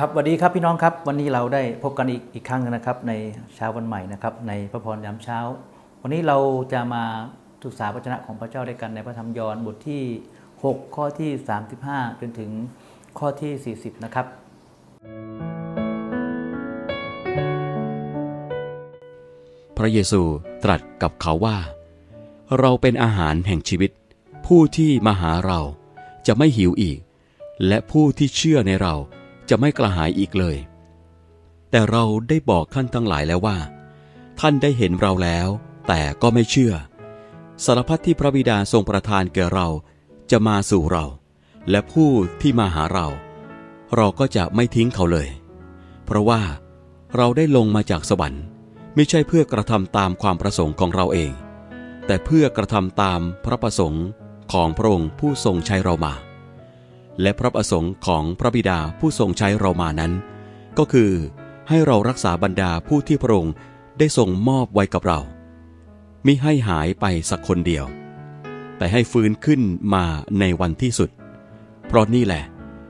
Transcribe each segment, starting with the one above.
ครับสวัสดีครับพี่น้องครับ วันนี้เราได้พบกันอีกอีกครั้งหนึงนะครับ ในเช้าวันใหม่นะครับ ในพระพรยามเช้า วันนี้เราจะมาศึกษาพระชนะของพระเจ้าด้วยกันในพระธรรมยอห์นบทที่ 6 ข้อที่ 35 จนถึงข้อที่ 40 นะครับ พระเยซูตรัสกับเขาว่า เราเป็นอาหารแห่งชีวิต ผู้ที่มาหาเราจะไม่หิวอีก และผู้ที่เชื่อในเรา จะไม่กระหายอีกเลย แต่เราได้บอกท่านทั้งหลายแล้วว่า ท่านได้เห็นเราแล้ว แต่ก็ไม่เชื่อ สารพัดที่พระบิดาทรงประทานแก่เราจะมาสู่เรา และผู้ที่มาหาเรา เราก็จะไม่ทิ้งเขาเลย เพราะว่าเราได้ลงมาจากสวรรค์ ไม่ใช่เพื่อกระทำตามความประสงค์ของเราเอง แต่เพื่อกระทำตามพระประสงค์ของพระองค์ผู้ทรงใช้เรามา และพระประสงค์ของพระบิดาผู้ทรงใช้เรามานั้น ก็คือให้เรารักษาบรรดาผู้ที่พระองค์ได้ทรงมอบไว้กับเรามิให้หายไปสักคนเดียว แต่ให้ฟื้นขึ้นมาในวันที่สุด เพราะนี่แหละ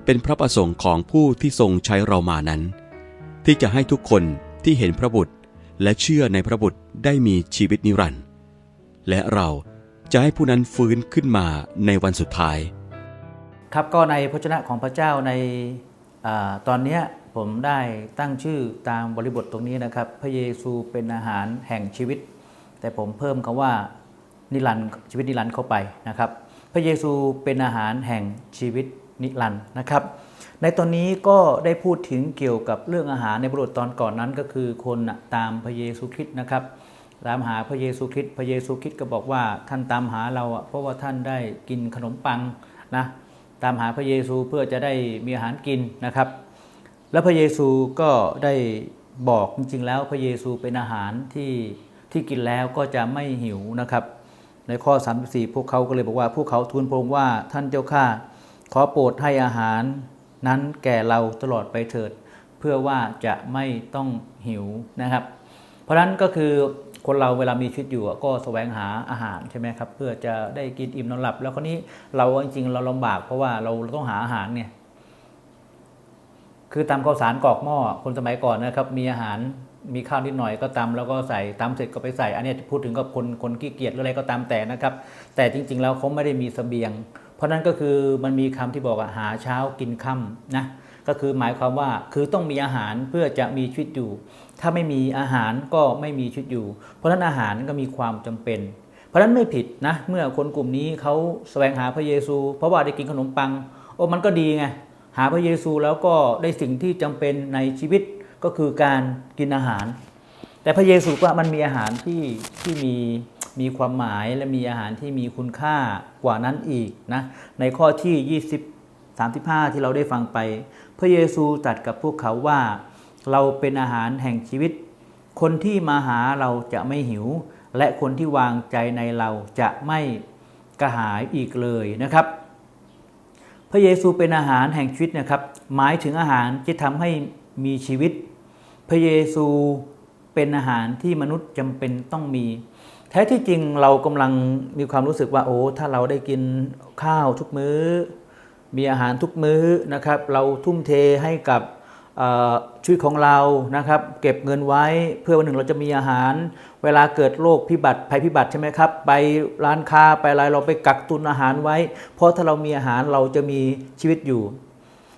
เป็นพระประสงค์ของผู้ที่ทรงใช้เรามานั้น ที่จะให้ทุกคนที่เห็นพระบุตรและเชื่อในพระบุตรได้มีชีวิตนิรันดร์และเราจะให้ผู้นั้นฟื้นขึ้นมาในวันสุดท้าย ครับก็ในพระชนะของพระเจ้าในอตอนนี้ผมได้ตั้งชื่อตามบริบทตรงนี้นะครับ พระเยซูเป็นอาหารแห่งชีวิต แต่ผมเพิ่มคำว่านิรันด์ชีวิตนิรันด์เข้าไปนะครับ พระเยซูเป็นอาหารแห่งชีวิตนิรันด์นะครับ ในตอนนี้ก็ได้พูดถึงเกี่ยวกับเรื่องอาหารในบทตอนก่อนนั้นก็คือคนตามพระเยซูคริสต์นะครับตามหาพระเยซูคริสต์พระเยซูคริสต์ก็บอกว่าท่านตามหาเราอะเพราะว่าท่านได้กินขนมปังนะ ตามหาพระเยซูเพื่อจะได้มีอาหารกินนะครับ แล้วพระเยซูก็ได้บอกจริงๆแล้วพระเยซูเป็นอาหารที่ที่กินแล้วก็จะไม่หิวนะครับ ในข้อ 34 พวกเขาก็เลยบอกว่าพวกเขาทูลพระองค์ว่าท่านเจ้าข้าขอโปรดให้อาหารนั้นแก่เราตลอดไปเถิด เพื่อว่าจะไม่ต้องหิวนะครับ เพราะฉะนั้นก็คือ คนเราเวลามีชีวิตอยู่ก็แสวงหาอาหารใช่ไหมครับเพื่อจะได้กินอิ่มนอนหลับ แล้วคนนี้เราจริงๆเราลำบากเพราะว่าเราต้องหาอาหารเนี่ยคือตำข้าวสารกรอกหม้อคนสมัยก่อนนะครับ มีอาหารมีข้าวนิดหน่อยก็ตำแล้วก็ใส่ตำเสร็จก็ไปใส่ อันนี้พูดถึงกับคนคนขี้เกียจหรืออะไรก็ตามแต่นะครับ แต่จริง ๆ แล้วเขาไม่ได้มีเสบียง เพราะนั้นก็คือมันมีคำที่บอกว่าหาเช้ากินค่ำนะ ก็คือหมายความว่าคือต้องมีอาหารเพื่อจะมีชีวิตอยู่ ถ้าไม่มีอาหารก็ไม่มีชีวิตอยู่ เพราะฉะนั้นอาหารก็มีความจำเป็น เพราะฉะนั้นไม่ผิดนะเมื่อคนกลุ่มนี้เขาแสวงหาพระเยซู เพราะว่าได้กินขนมปังโอ้มันก็ดีไงหาพระเยซูแล้วก็ได้สิ่งที่จำเป็นในชีวิตก็คือการกินอาหาร แต่พระเยซูว่ามันมีอาหารที่ที่มีมีความหมายและมีอาหารที่มีคุณค่ากว่านั้นอีกนะในข้อที่ 20 35 ที่เราได้ฟังไป พระเยซูตรัสกับพวกเขาว่า เราเป็นอาหารแห่งชีวิต คนที่มาหาเราจะไม่หิว และคนที่วางใจในเราจะไม่กระหายอีกเลยนะครับ พระเยซูเป็นอาหารแห่งชีวิตนะครับ หมายถึงอาหารที่ทำให้มีชีวิต พระเยซูเป็นอาหารที่มนุษย์จำเป็นต้องมี แท้ที่จริงเรากำลังมีความรู้สึกว่าโอ้ถ้าเราได้กินข้าวทุกมื้อ มีอาหารทุกมื้อนะครับ เราทุ่มเทให้กับชีวิตของเรานะครับ เก็บเงินไว้เพื่อวันหนึ่งเราจะมีอาหาร เวลาเกิดโรคพิบัติภัยพิบัติใช่ไหมครับ ไปร้านค้าไปอะไรเราไปกักตุนอาหารไว้ เพราะถ้าเรามีอาหารเราจะมีชีวิตอยู่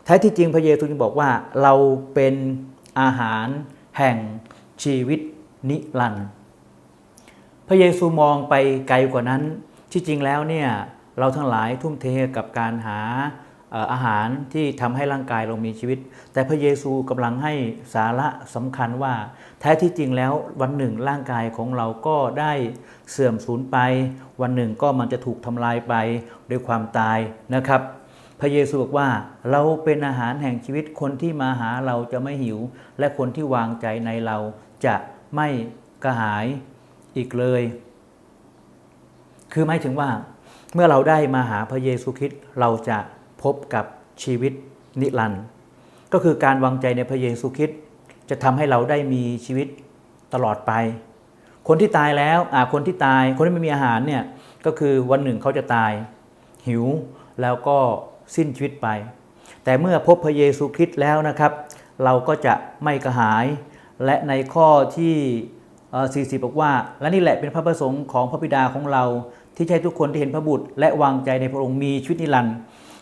แท้ที่จริงพระเยซูจึงบอกว่าเราเป็นอาหารแห่งชีวิตนิรันดร์พระเยซูมองไปไกลกว่านั้น ที่จริงแล้วเนี่ยเราทั้งหลายทุ่มเทกับการหา อาหารที่ทำให้ร่างกายเรามีชีวิต แต่พระเยซูกำลังให้สาระสำคัญว่า แท้ที่จริงแล้ววันหนึ่งร่างกายของเราก็ได้เสื่อมสูญไป วันหนึ่งก็มันจะถูกทำลายไปด้วยความตายนะครับ พระเยซูบอกว่าเราเป็นอาหารแห่งชีวิตคนที่มาหาเราจะไม่หิว และคนที่วางใจในเราจะไม่กระหายอีกเลย คือหมายถึงว่าเมื่อเราได้มาหาพระเยซูคริสต์เราจะ พบกับชีวิตนิรันดร์ก็คือการวางใจในพระเยซูคริสต์จะทำให้เราได้มีชีวิตตลอดไป คนที่ตายแล้วอ่าคนที่ตาย คนที่ไม่มีอาหารเนี่ยก็คือวันหนึ่งเขาจะตาย หิวแล้วก็สิ้นชีวิตไป แต่เมื่อพบพระเยซูคริสต์แล้วนะครับ เราก็จะไม่กระหาย และในข้อที่ 40 บอกว่า และนี่แหละเป็นพระประสงค์ของพระบิดาของเรา ที่ใช้ทุกคนที่เห็นพระบุตร และวางใจในพระองค์มีชีวิตนิรันดร์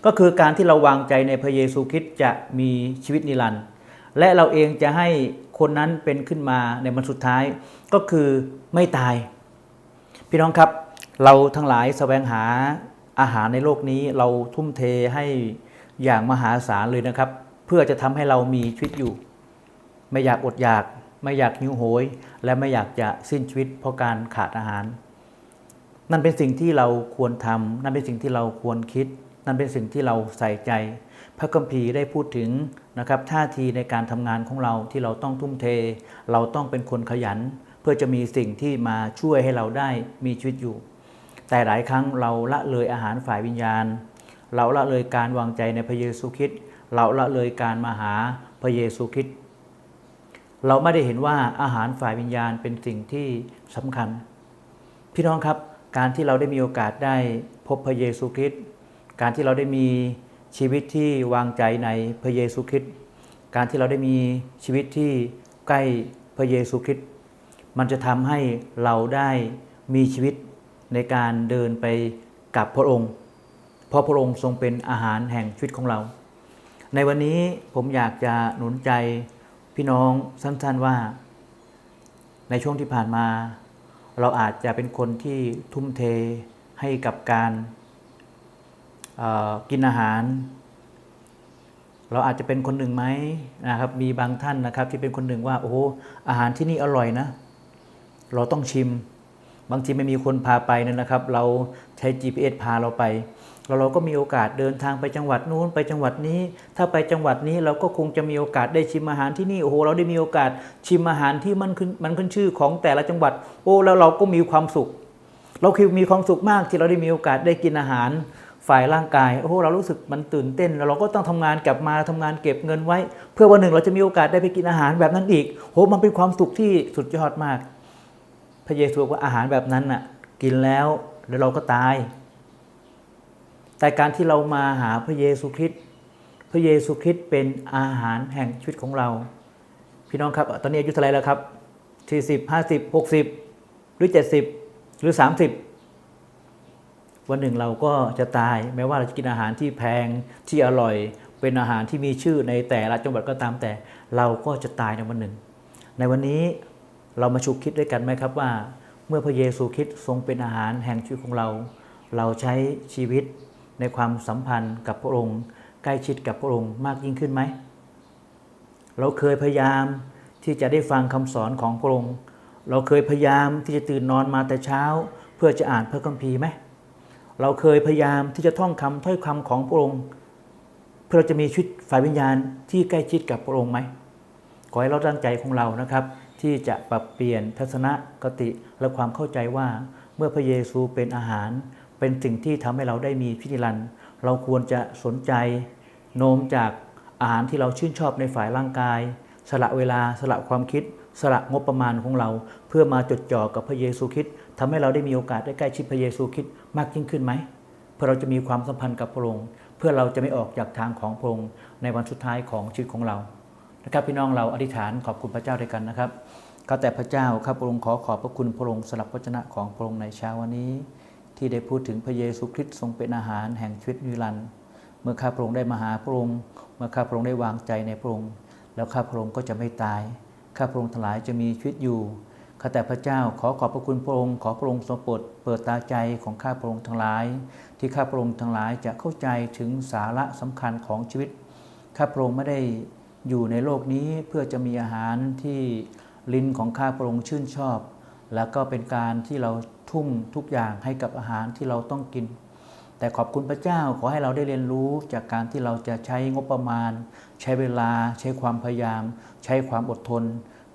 ก็คือการที่เราวางใจในพระเยซูคริสต์จะมีชีวิตนิรันดร์และเราเองจะให้คนนั้นเป็นขึ้นมาในวันสุดท้ายก็คือไม่ตาย พี่น้องครับเราทั้งหลายแสวงหาอาหารในโลกนี้เราทุ่มเทให้อย่างมหาศาลเลยนะครับ เพื่อจะทำให้เรามีชีวิตอยู่ ไม่อยากอดอยาก ไม่อยากหิวโหย และไม่อยากจะสิ้นชีวิตเพราะการขาดอาหาร นั่นเป็นสิ่งที่เราควรทำนั่นเป็นสิ่งที่เราควรคิด นั่นเป็นสิ่งที่เราใส่ใจ พระคัมภีร์ได้พูดถึงนะครับท่าทีในการทำงานของเราที่เราต้องทุ่มเท เราต้องเป็นคนขยัน เพื่อจะมีสิ่งที่มาช่วยให้เราได้มีชีวิตอยู่ แต่หลายครั้งเราละเลยอาหารฝ่ายวิญญาณ เราละเลยการวางใจในพระเยซูคริสต์เราละเลยการมาหาพระเยซูคริสต์เราไม่ได้เห็นว่าอาหารฝ่ายวิญญาณเป็นสิ่งที่สำคัญ พี่น้องครับการที่เราได้มีโอกาสได้พบพระเยซูคริสต์ การที่เราได้มีชีวิตที่วางใจในพระเยซูคริสต์การที่เราได้มีชีวิตที่ใกล้พระเยซูคริสต์มันจะทำให้เราได้มีชีวิตในการเดินไปกับพระองค์ เพราะพระองค์ทรงเป็นอาหารแห่งชีวิตของเรา ในวันนี้ผมอยากจะหนุนใจพี่น้องสั้นๆว่า ในช่วงที่ผ่านมา เราอาจจะเป็นคนที่ทุ่มเทให้กับการ กินอาหาร เราอาจจะเป็นคนหนึ่งไหมนะครับ มีบางท่านนะครับ ที่เป็นคนหนึ่งว่าโอ้โหอาหารที่นี่อร่อยนะ เราต้องชิม บางทีไม่มีคนพาไปเนยนะครับ เราใช้ GPS พาเราไปแล้วเราก็มีโอกาสเดินทางไปจังหวัดนู้นไปจังหวัดนี้ ถ้าไปจังหวัดนี้เราก็คงจะมีโอกาสได้ชิมอาหารที่นี่โอ้โหเราได้มีโอกาสชิมอาหารที่มันขึ้นมันขึ้นชื่อของแต่ละจังหวัด โอ้แล้วเราก็มีความสุข เราคือมีความสุขมากที่เราได้มีโอกาสได้กินอาหาร ฝ่ายร่างกาย โอ้โหเรารู้สึกมันตื่นเต้นแล้วเราก็ต้องทำงานกลับมาทำงานเก็บเงินไว้ เพื่อวันหนึ่งเราจะมีโอกาสได้ไปกินอาหารแบบนั้นอีกโหมันเป็นความสุขที่สุดยอดมาก พระเยซูว่าอาหารแบบนั้นน่ะ กินแล้วเดี๋ยวเราก็ตาย แต่การที่เรามาหาพระเยซูคริสต์พระเยซูคริสต์เป็นอาหารแห่งชีวิตของเรา พี่น้องครับตอนนี้อายุเท่าไหรแล้วครับสี่สิบห้าสิบหกสิบหรือเจ็ดสิบหรือสามสิบ วันหนึ่งเราก็จะตาย แม้ว่าเราจะกินอาหารที่แพงที่อร่อย เป็นอาหารที่มีชื่อในแต่ละจังหวัดก็ตามแต่ เราก็จะตายในวันหนึ่ง ในวันนี้เรามาชุกคิดด้วยกันไหมครับว่า เมื่อพระเยซูคริสต์ทรงเป็นอาหารแห่งชีวิตของเรา เราใช้ชีวิตในความสัมพันธ์กับพระองค์ ใกล้ชิดกับพระองค์มากยิ่งขึ้นไหมเราเคยพยายามที่จะได้ฟังคำสอนของพระองค์ เราเคยพยายามที่จะตื่นนอนมาแต่เช้า เพื่อจะอ่านพระคัมภีร์ไหม เราเคยพยายามที่จะท่องคำถ้อยคำของพระองค์เพื่อเราจะมีชีวิตฝ่ายวิญญาณที่ใกล้ชิดกับพระองค์ไหมขอให้เราตั้งใจของเรานะครับ ที่จะปรับเปลี่ยนทัศนคติและความเข้าใจว่าเมื่อพระเยซูเป็นอาหาร เป็นสิ่งที่ทำให้เราได้มีพิธีรันเราควรจะสนใจโน้มจากอาหารที่เราชื่นชอบในฝ่ายร่างกาย สละเวลาสละความคิด สละงบประมาณของเรา เพื่อมาจดจ่อกับพระเยซูคริสต์ ทำให้เราได้มีโอกาสได้ใกล้ชิดพระเยซูคริสต์มากยิ่งขึ้นไหม เพื่อเราจะมีความสัมพันธ์กับพระองค์ เพื่อเราจะไม่ออกจากทางของพระองค์ในวันสุดท้ายของชีวิตของเรานะครับพี่น้องเราอธิษฐานขอบคุณพระเจ้าด้วยกันนะครับก็แต่พระเจ้าข้าพระองค์ขอขอบพระคุณพระองค์สำหรับพระชนะของพระองค์ในเช้าวันนี้ ที่ได้พูดถึงพระเยซูคริสต์ทรงเป็นอาหารแห่งชีวิตนิรันดร์เมื่อข้าพระองค์ได้มาหาพระองค์ เมื่อข้าพระองค์ได้วางใจในพระองค์ แล้วข้าพระองค์ก็จะไม่ตาย ข้าพระองค์ทั้งหลายจะมีชีวิตอยู่ ข้าแต่พระเจ้าขอขอบพระคุณพระองค์ขอพระองค์ทรงโปรดเปิดตาใจของข้าพระองค์ทั้งหลาย ที่ข้าพระองค์ทั้งหลายจะเข้าใจถึงสาระสำคัญของชีวิต ข้าพระองค์ไม่ได้อยู่ในโลกนี้เพื่อจะมีอาหารที่ลิ้นของข้าพระองค์ชื่นชอบ แล้วก็เป็นการที่เราทุ่มทุกอย่างให้กับอาหารที่เราต้องกิน แต่ขอบคุณพระเจ้าขอให้เราได้เรียนรู้จากการที่เราจะใช้งบประมาณ ใช้เวลา ใช้ความพยายาม ใช้ความอดทน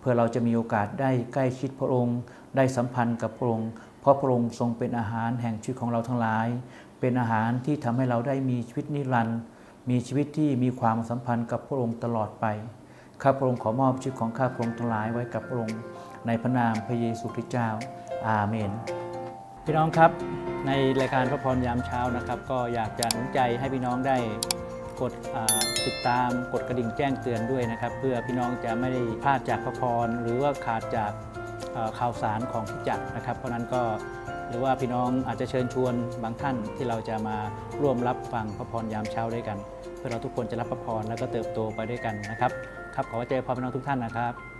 เพื่อเราจะมีโอกาสได้ใกล้ชิดพระองค์ ได้สัมพันธ์กับพระองค์ เพราะพระองค์ทรงเป็นอาหารแห่งชีวิตของเราทั้งหลาย เป็นอาหารที่ทำให้เราได้มีชีวิตนิรันดร์มีชีวิตที่มีความสัมพันธ์กับพระองค์ตลอดไปข้าพระองค์ขอมอบชีวิตของข้าพระองค์ทั้งหลายไว้กับพระองค์ในพระนามพระเยซูคริสต์เจ้า อาเมน พี่น้องครับในรายการพระพรยามเช้านะครับ ก็อยากจะหนุนใจให้พี่น้องได้กดอ่า ติดตามกดกระดิ่งแจ้งเตือนด้วยนะครับ เพื่อพี่น้องจะไม่ได้พลาดจากพระพร หรือว่าขาดจากข่าวสารของขีจัดนะครับ เพราะนั้นก็หรือว่าพี่น้องอาจจะเชิญชวนบางท่านที่เราจะมาร่วมรับฟังพระพรยามเช้าด้วยกัน เพื่อเราทุกคนจะรับพระพรแล้วก็เติบโตไปด้วยกันนะครับครับขอใจพรพี่น้องทุกท่านนะครับ